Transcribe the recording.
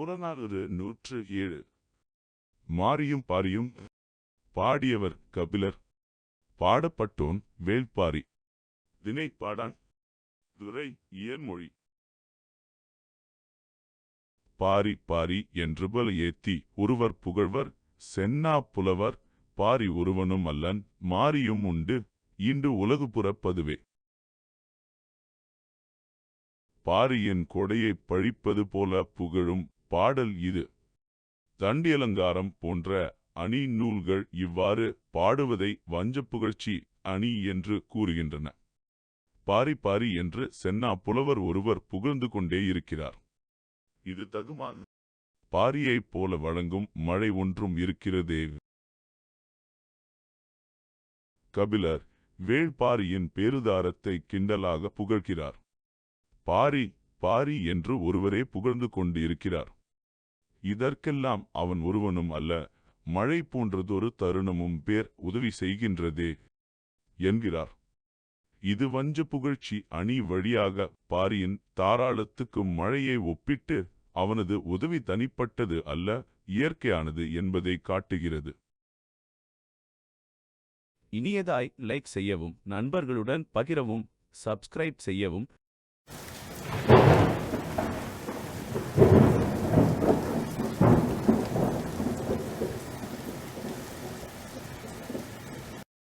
புறநானூறு நூற்று ஏழு. மாரியும் பாரியும் பாடியவர் கபிலர் பாடப்பட்டோன் வேள்பாரி பாடான் துரை இயன்மொழி. பாரி பாரி என்று பல ஏத்தி ஒருவர் புகழ்வர் சென்னா புலவர் பாரி ஒருவனும் அல்லன் மாரியும் உண்டு இன்று உலகு புறப்பதுவே. பாரியின் கொடையை பழிப்பது போல புகழும் பாடல் இது. தண்டியலங்காரம் போன்ற அணி நூல்கள் இவ்வாறு பாடுவதை வஞ்சப் புகழ்ச்சி அணி என்று கூறுகின்றன. பாரி பாரி என்று சென்னா புலவர் ஒருவர் புகழ்ந்து கொண்டே இருக்கிறார். இது தகுமா? பாரியைப் போல வழங்கும் மழை ஒன்றும் இருக்கிறதே. கபிலர் வேள்பாரியின் பேருதாரத்தை கிண்டலாக புகழ்கிறார். பாரி பாரி என்று ஒருவரே புகழ்ந்து கொண்டு இருக்கிறார் இதற்கெல்லாம் அவன் ஒருவனும் அல்ல மழை போன்றதொரு தருணமும் பேர் உதவி செய்கின்றதே என்கிறார். இது வஞ்ச புகழ்ச்சி அணி வழியாக பாரியின் தாராளத்துக்கு மழையை ஒப்பிட்டு அவனது உதவி தனிப்பட்டது அல்ல இயற்கையானது என்பதை காட்டுகிறது. இனியதாய் லைக் செய்யவும் நண்பர்களுடன் பகிரவும் சப்ஸ்கிரைப் செய்யவும்